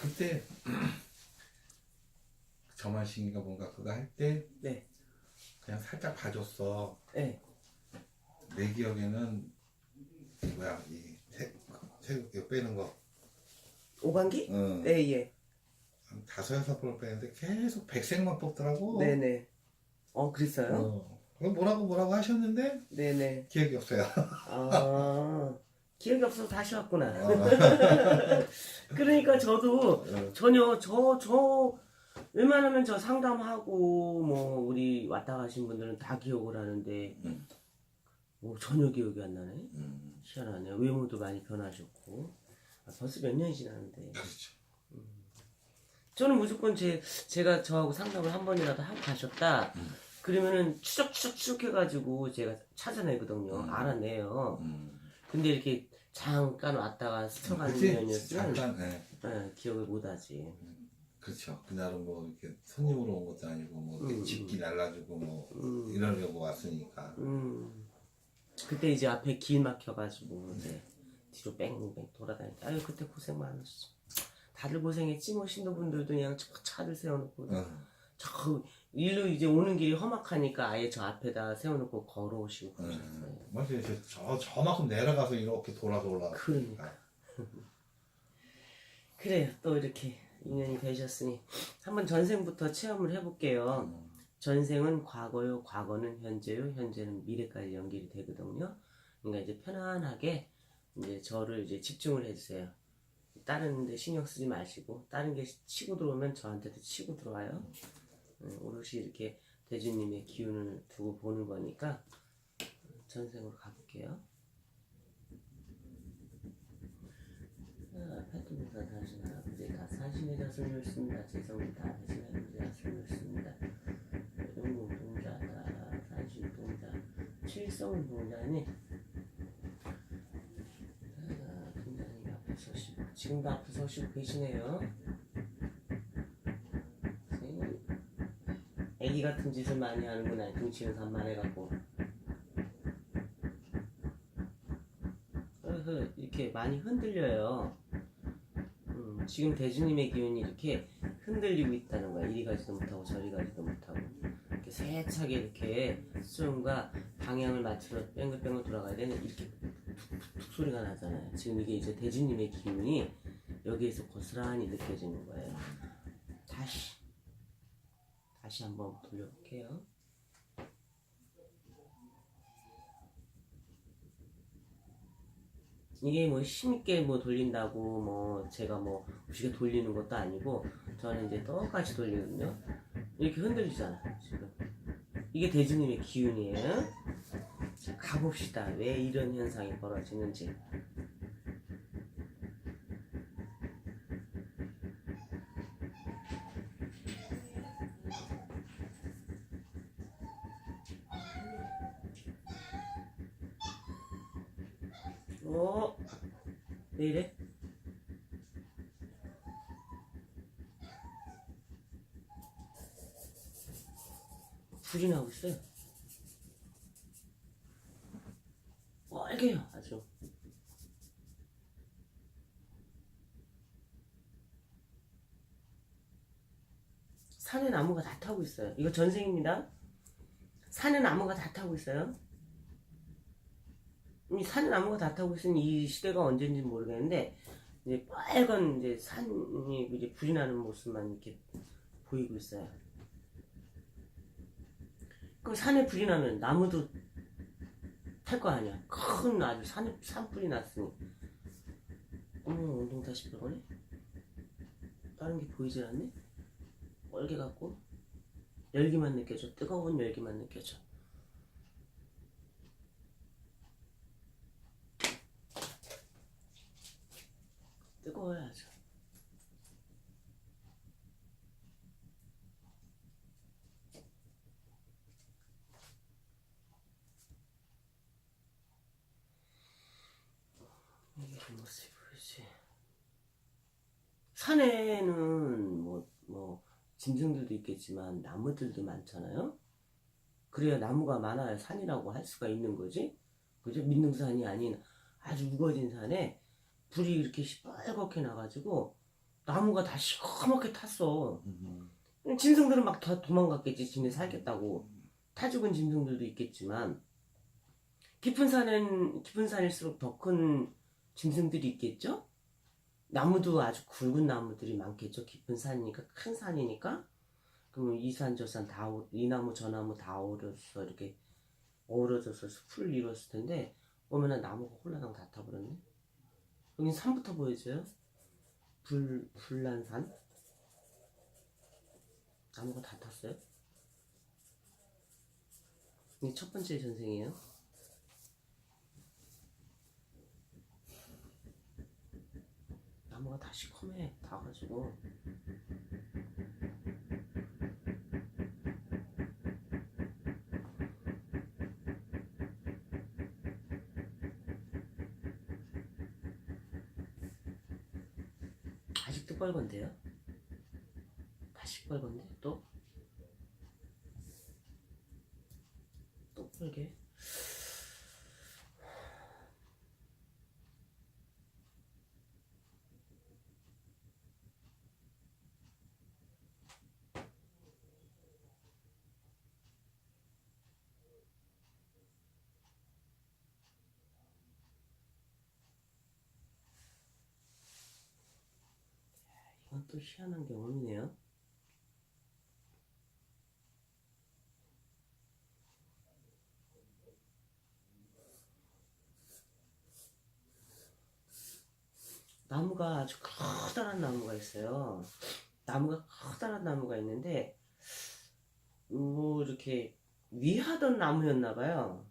그때 저만식인가 뭔가 그거 할때 네. 그냥 살짝 봐줬어. 네. 내 기억에는 뭐야 이거 빼는 거. 오반기? 응. 네, 예. 한 다섯 여섯 번을 빼는데 계속 백색만 뽑더라고. 네네. 어, 그랬어요? 어. 그럼 뭐라고 뭐라고 하셨는데 네네. 기억이 없어요. 아, 기억이 없어서 다시 왔구나. 어. 그러니까 저도 어. 전혀 저, 저, 웬만하면 저 상담하고, 뭐, 우리 왔다 가신 분들은 다 기억을 하는데, 음. 뭐, 전혀 기억이 안 나네. 음, 희한하네. 외모도 많이 변하셨고. 아, 벌써 몇 년이 지났는데. 그렇죠. 저는 무조건 제, 제가 저하고 상담을 한 번이라도 하고 가셨다. 음. 그러면은 추적 추적 추적 해가지고 제가 찾아내거든요. 음. 알아내요. 음. 근데 이렇게 잠깐 왔다가 스쳐가는 그치? 년이었으면 잠깐, 예. 예, 기억을 못하지. 그렇죠. 그날은 뭐 이렇게 손님으로 온 것도 아니고 뭐 이렇게 음. 집기 날라주고 뭐 음. 이러려고 왔으니까. 음. 그때 이제 앞에 길 막혀가지고 이제 뒤로 뺑뺑 돌아다니까 아유 그때 고생 많으셨어. 다들 고생했지 뭐 신도분들도 그냥 저 차를 세워놓고 어. 저 일로 이제 오는 길이 험악하니까 아예 저 앞에다 세워놓고 걸어오시고 그러셨어요. 음. 맞아요. 저, 저, 저만큼 내려가서 이렇게 돌아서 올라가. 그러니까. 그래요. 또 이렇게 인연이 되셨으니 한번 전생부터 체험을 해볼게요. 음. 전생은 과거요, 과거는 현재요, 현재는 미래까지 연결이 되거든요. 그러니까 이제 편안하게 이제 저를 이제 집중을 해주세요. 다른 데 신경 쓰지 마시고 다른 게 치고 들어오면 저한테도 치고 들어와요. 음, 오롯이 이렇게 대주님의 기운을 두고 보는 거니까 전생으로 가볼게요. 아, 팔뚝무사 사신 할아버지가 사신의 젖을 묻습니다. 죄송을 다 하신 할아버지가 숨을 씁니다. 용공 동자다 사신 동자 칠성 동자니 아, 동자님 앞에 서시고 지금도 앞에 서시고 계시네요. 선생님, 애기 같은 짓을 많이 하는구나 등치는 산만해갖고 이렇게 많이 흔들려요. 음, 지금 대주님의 기운이 이렇게 흔들리고 있다는 거야. 이리 가지도 못하고 저리 가지도 못하고. 이렇게 세차게 이렇게 수정과 방향을 맞춰서 뺑글뺑글 돌아가야 되는 이렇게 툭툭툭 소리가 나잖아요. 지금 이게 이제 대주님의 기운이 여기에서 고스란히 느껴지는 거예요. 다시 다시 한번 돌려볼게요. 이게 뭐 힘있게 뭐 돌린다고 뭐 제가 뭐 무시게 돌리는 것도 아니고 저는 이제 똑같이 돌리거든요. 이렇게 흔들리잖아 지금. 이게 대주님의 기운이에요. 자, 가봅시다. 왜 이런 현상이 벌어지는지. 어? 왜 이래? 불이 나고 있어요. 빨개요, 아주. 산에 나무가 다 타고 있어요. 이거 전생입니다. 산에 나무가 다 타고 있어요. 이 산에 나무가 다 타고 있으니 이 시대가 언제인지 모르겠는데 이제 빨간 이제 산이 이제 불이 나는 모습만 이렇게 보이고 있어요. 그 산에 불이 나면 나무도 탈 거 아니야. 큰 아주 산에 산불이 났으니. 어머 운동 다시 들어가네. 다른 게 보이질 않네. 빨개 갖고 열기만 느껴져. 뜨거운 열기만 느껴져. 아주. 이게 그 모습이 보이지. 산에는 뭐, 뭐, 짐승들도 있겠지만 나무들도 많잖아요? 그래야 나무가 많아야 산이라고 할 수가 있는 거지? 그죠? 민둥산이 아닌 아주 우거진 산에 불이 이렇게 시뻘겋게 나가지고 나무가 다 시커멓게 탔어. 음. 짐승들은 막 다 도망갔겠지. 지네 살겠다고. 타 죽은 짐승들도 있겠지만 깊은 산은 깊은 산일수록 더 큰 짐승들이 있겠죠. 나무도 아주 굵은 나무들이 많겠죠. 깊은 산이니까 큰 산이니까. 그러면 이산 저산 다 이 나무 저 나무 다 어우러져서 이렇게 어우러져서 숲을 이뤘을 텐데 오면은 나무가 홀라당 다 타버렸네. 여긴 산부터 보여줘요. 불 불난 산. 나무가 다 탔어요. 이게 첫 번째 전생이에요. 나무가 다 시커매 다 가지고 빨간데 또? 또 빨개? 또 희한한 경험이네요. 나무가 아주 커다란 나무가 있어요. 나무가 커다란 나무가 있는데 뭐 이렇게 위하던 나무였나 봐요.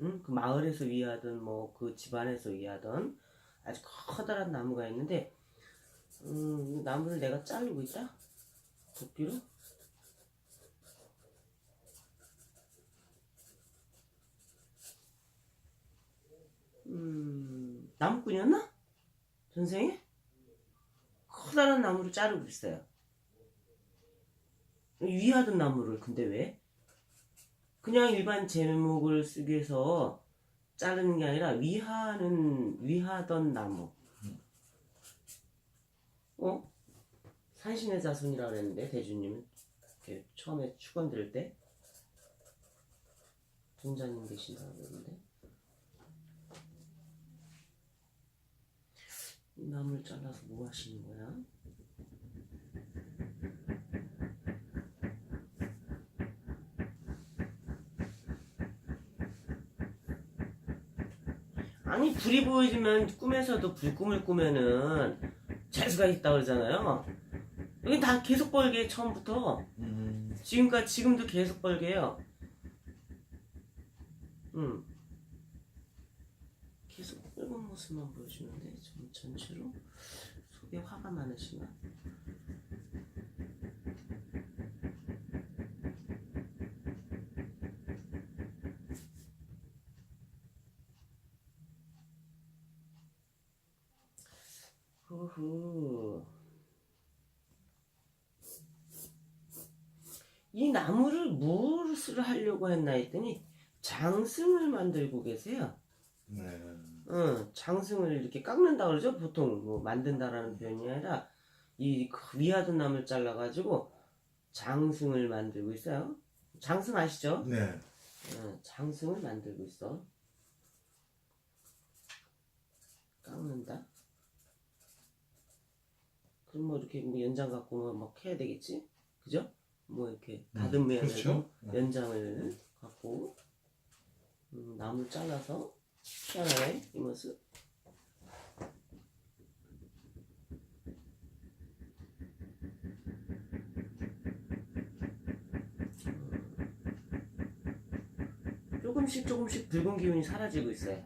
응? 그 마을에서 위하던 뭐 그 집안에서 위하던 아주 커다란 나무가 있는데 음, 이 나무를 내가 자르고 있다? 도끼로? 음, 나무꾼이었나? 전생에? 커다란 나무를 자르고 있어요. 위하던 나무를, 근데 왜? 그냥 일반 제목을 쓰기 위해서 자르는 게 아니라 위하는, 위하던 나무. 어? 산신의 자손이라 그랬는데 대주님은 이렇게 처음에 축원 들을 때 종자님 계신다고 그랬는데 이 나무를 잘라서 뭐 하시는 거야? 아니 불이 보여지면 꿈에서도 불꿈을 꾸면은 재수가 있다 그러잖아요. 여기 다 계속 벌게 처음부터 음. 지금까지 지금도 계속 벌게요. 음. 계속 빨간 모습만 보여주는데 전 전체로 속에 화가 많으시나? 후후. 이 나무를 무엇을 하려고 했나 했더니 장승을 만들고 계세요. 네. 응, 장승을 이렇게 깎는다 그러죠. 보통 뭐 만든다라는 표현이 아니라 이그 위하던 나무를 잘라가지고 장승을 만들고 있어요. 장승 아시죠? 네. 응, 장승을 만들고 있어. 깎는다. 그럼 뭐 이렇게 뭐 연장 갖고 막 해야 되겠지? 그죠? 뭐 이렇게 다듬어야 되고 그렇죠. 네. 연장을 갖고 음, 나무 잘라서 희한하네 이 모습 음. 조금씩 조금씩 붉은 기운이 사라지고 있어요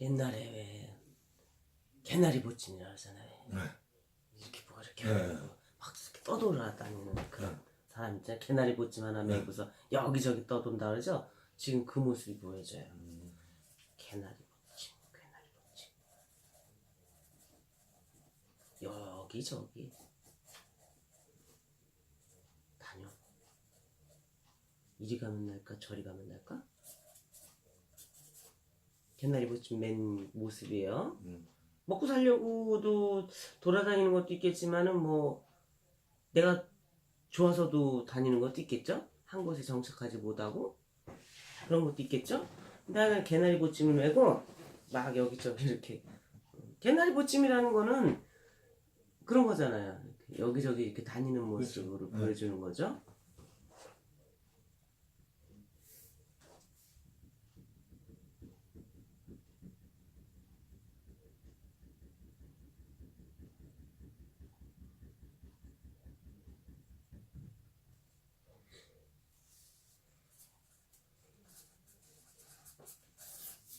옛날에 왜 개나리 보친이라 하잖아요. 네. 이렇게 뭐가 이렇게 네. 하고 막 이렇게 떠돌아다니는 네. 그런 네. 사람 있잖아요. 개나리 보침 하나 네. 메고서 여기저기 떠돈다 그러죠. 지금 그 모습이 보여져요. 음. 개나리 보침, 개나리 보침. 여기저기 다녀. 이리 가면 날까, 저리 가면 날까? 개나리 보침 맨 모습이에요. 음. 먹고 살려고도 돌아다니는 것도 있겠지만은 뭐 내가 좋아서도 다니는 것도 있겠죠? 한 곳에 정착하지 못하고 그런 것도 있겠죠? 나는 개나리 보침을 메고 막 여기저기 이렇게 개나리 보침이라는 거는 그런 거잖아요. 여기저기 이렇게 다니는 모습으로 그렇죠. 네. 보여주는 거죠.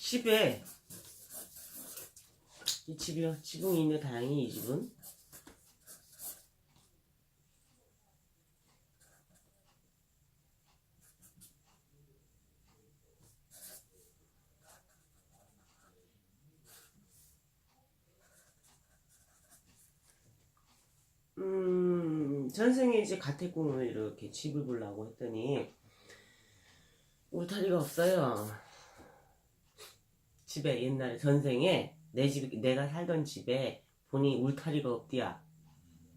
집에. 이 집이요. 지붕이 있네 다행히 이 집은. 음 전생에 이제 가택공을 이렇게 집을 보려고 했더니 울타리가 없어요 집에 옛날에 전생에 내 집, 내가 살던 집에 보니 울타리가 없디야.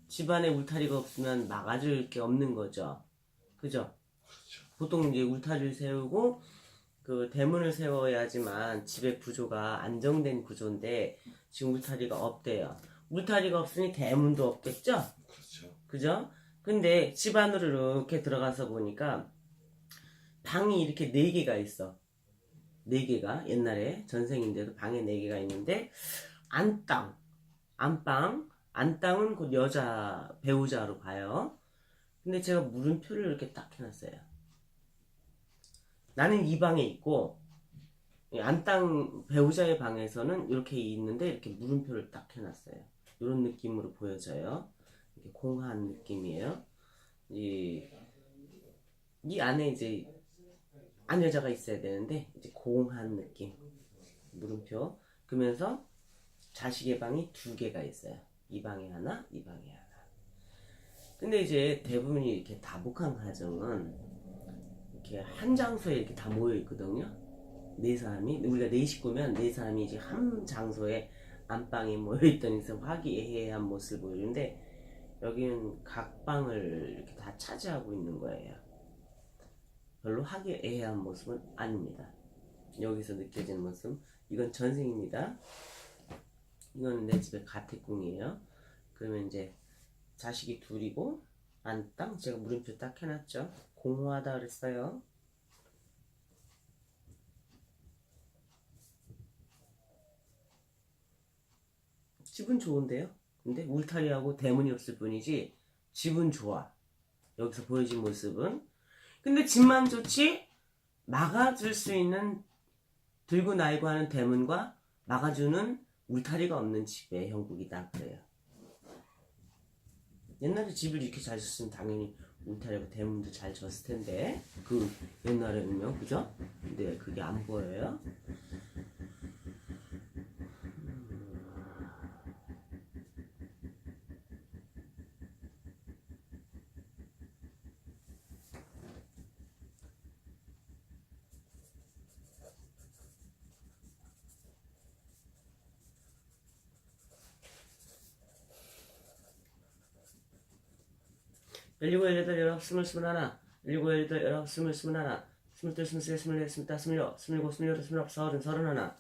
집안에 울타리가 없으면 막아줄 게 없는 거죠. 그죠? 그렇죠. 보통 이제 울타리를 세우고 그 대문을 세워야지만 집의 구조가 안정된 구조인데 지금 울타리가 없대요. 울타리가 없으니 대문도 없겠죠? 그렇죠. 그죠? 근데 집 안으로 이렇게 들어가서 보니까 방이 이렇게 네 개가 있어. 네 개가 옛날에 전생인데도 방에 네 개가 있는데 안땅, 안방, 안땅은 곧 여자 배우자로 봐요. 근데 제가 물음표를 이렇게 딱 해놨어요. 나는 이 방에 있고 이 안땅 배우자의 방에서는 이렇게 있는데 이렇게 물음표를 딱 해놨어요. 이런 느낌으로 보여져요. 이렇게 공한 느낌이에요. 이, 이 안에 이제 안 여자가 있어야 되는데 이제 공한 느낌 물음표. 그러면서 자식의 방이 두 개가 있어요. 이 방에 하나 이 방에 하나. 근데 이제 대부분이 이렇게 다복한 가정은 이렇게 한 장소에 이렇게 다 모여 있거든요. 네 사람이 우리가 네 식구면 네 사람이 이제 한 장소에 안방에 모여 있던 데서 화기애애한 모습을 보여주는데 여기는 각 방을 이렇게 다 차지하고 있는 거예요 별로 화기애애한 모습은 아닙니다. 여기서 느껴지는 모습 이건 전생입니다. 이건 내 집의 가택궁이에요. 그러면 이제 자식이 둘이고 안땅 제가 물음표 딱 해놨죠. 공허하다 그랬어요. 집은 좋은데요. 근데 울타리하고 대문이 없을 뿐이지 집은 좋아. 여기서 보여진 모습은 근데 집만 좋지 막아줄 수 있는 들고 날고 하는 대문과 막아주는 울타리가 없는 집의 형국이다 그래요. 옛날에 집을 이렇게 잘 졌으면 당연히 울타리하고 대문도 잘 졌을 텐데 그 옛날에는요 그죠? 근데 그게 안 보여요. 열일곱, 열여덟, 열아홉, 스물, 스물하나, 열일곱, 열여덟, 열아홉, 스물, 스물하나, 스물둘, 스물셋, 스물넷, 스물다섯, 스물여섯, 스물일곱, 스물여덟, 스물아홉, 서른, 서른하나.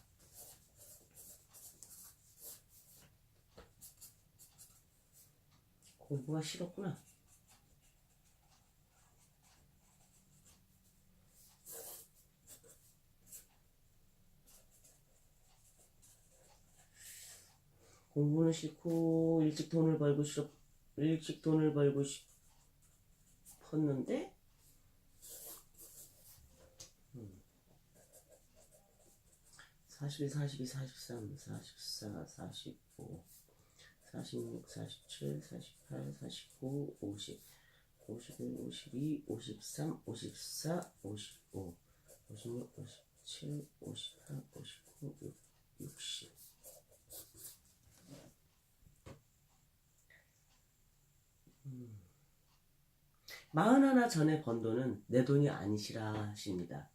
공부가 싫었구나. 공부는 싫고 일찍 돈을 벌고 싶 일찍 돈을 벌고 싶 었는데 음. 41, 42, 43, 44, 45, 46, 47, 48, 49, 50, 51, 52, 53, 54, 55, 56, 57, 58, 59, 60. 마흔 하나 전에 번 돈은 내 돈이 아니시라 하십니다.